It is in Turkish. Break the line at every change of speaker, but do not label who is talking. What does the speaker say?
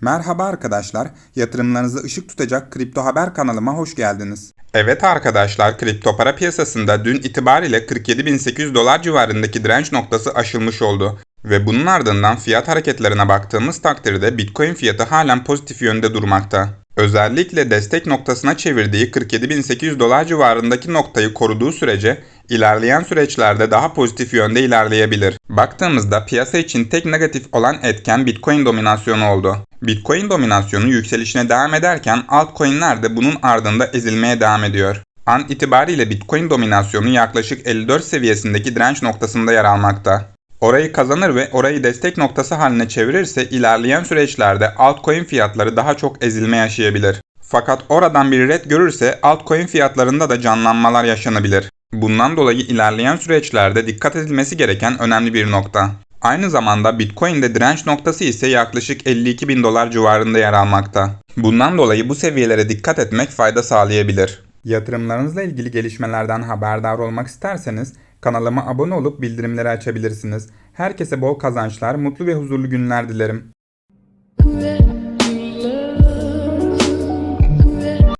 Merhaba arkadaşlar, yatırımlarınızı ışık tutacak Kripto Haber kanalıma hoş geldiniz. Evet arkadaşlar, kripto para piyasasında dün itibariyle 47.800 dolar civarındaki direnç noktası aşılmış oldu. Ve bunun ardından fiyat hareketlerine baktığımız takdirde Bitcoin fiyatı halen pozitif yönde durmakta. Özellikle destek noktasına çevirdiği 47.800 dolar civarındaki noktayı koruduğu sürece ilerleyen süreçlerde daha pozitif yönde ilerleyebilir. Baktığımızda piyasa için tek negatif olan etken Bitcoin dominasyonu oldu. Bitcoin dominasyonu yükselişine devam ederken altcoin'ler de bunun ardında ezilmeye devam ediyor. An itibariyle Bitcoin dominasyonu yaklaşık 54 seviyesindeki direnç noktasında yer almakta. Orayı kazanır ve orayı destek noktası haline çevirirse ilerleyen süreçlerde altcoin fiyatları daha çok ezilme yaşayabilir. Fakat oradan bir red görürse altcoin fiyatlarında da canlanmalar yaşanabilir. Bundan dolayı ilerleyen süreçlerde dikkat edilmesi gereken önemli bir nokta. Aynı zamanda Bitcoin'de direnç noktası ise yaklaşık 52 bin dolar civarında yer almakta. Bundan dolayı bu seviyelere dikkat etmek fayda sağlayabilir. Yatırımlarınızla ilgili gelişmelerden haberdar olmak isterseniz kanalıma abone olup bildirimleri açabilirsiniz. Herkese bol kazançlar, mutlu ve huzurlu günler dilerim.